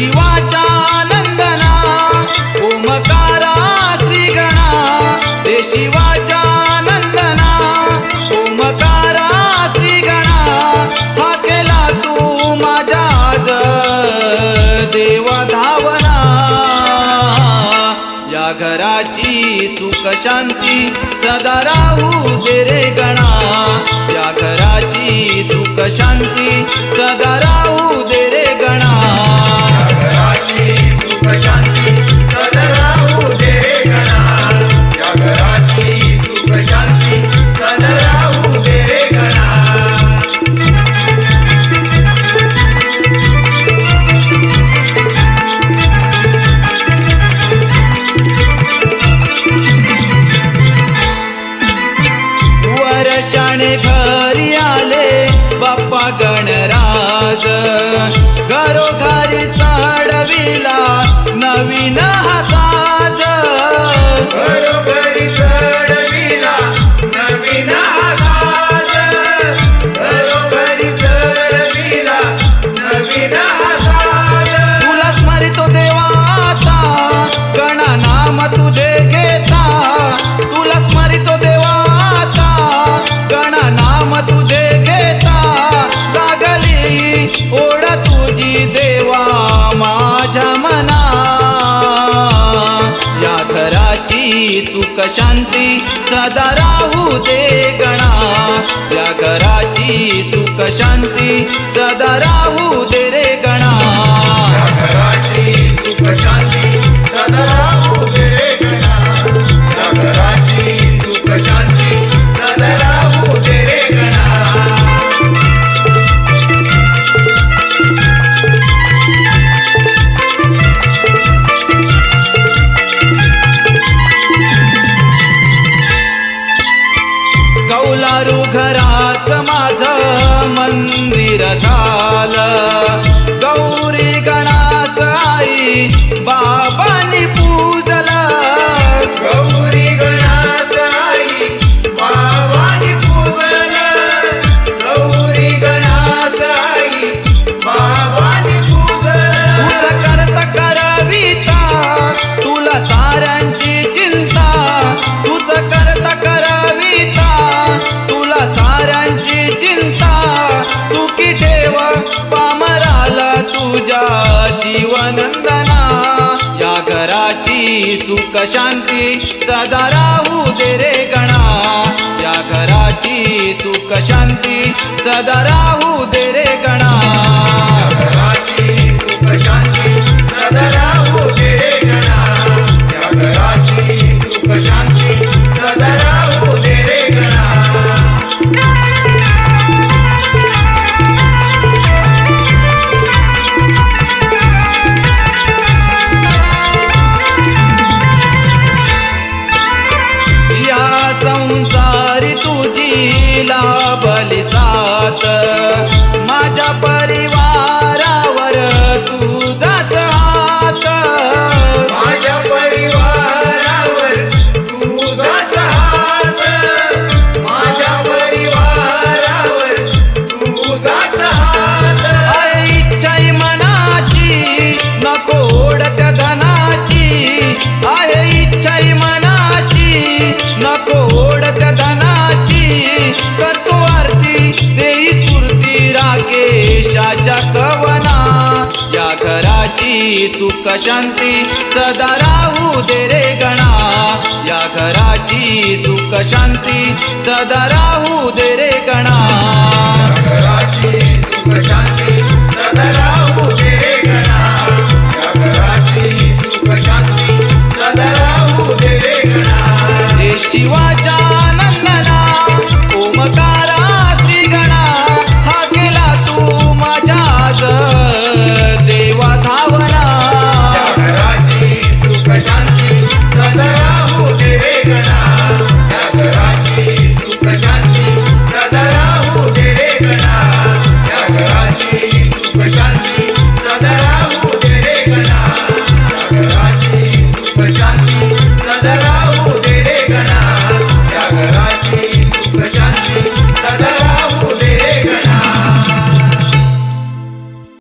शिवाचा नंदना ओमकारा श्रीगणा. ते शिवाचा नंदना ओमकारा श्रीगणा. हा केला तू माझ्या देवा धावना. या घराची सुख शांती सदा राहू दे रे गणा. या घराची सुख शांती सदा राहू दे घरोघरी चढविला नवीन हा साज घरोघरी चढविला नवीन आसाज घरोघरी चढविला नवीन आसाज तुला स्मरितो देवा आता गणा नाम तुझे घेता. तुला स्मरितो देवा आता गणा नाम तुझे घेता. लागली ओढ सुख शांती सदा राहू दे गणा. या घराची सुख शांती सदा राहू कौलारू घरास माझ मंदिर झालं. गौरी गणास आई बा शिवनंदना या घराची सुख शांती सदा राहू दे रे गणा. या घराची सुख शांती सदा राहू दे रे गणा. साथ. माझ्या परिवारावर तुझाच हात. माझ्या परिवारावर तुझाच हात. माझ्या परिवारावर तुझाच हात. आहे इच्छाई मनाची नको ओढत्या धनाची. आहे इच्छाई मनाची नको ओढत्या धनाची करतो आरती देई स्फूर्ती राकेशाच्या कवना. या घराची सुख शांती सदा राहू दे रे गणा. या घराची सुख शांती सदा राहू दे रे गणा. घराची सुख शांती सदा राहू दे रे गणा. घराची सुख शांती सदा राहू दे रे गणा.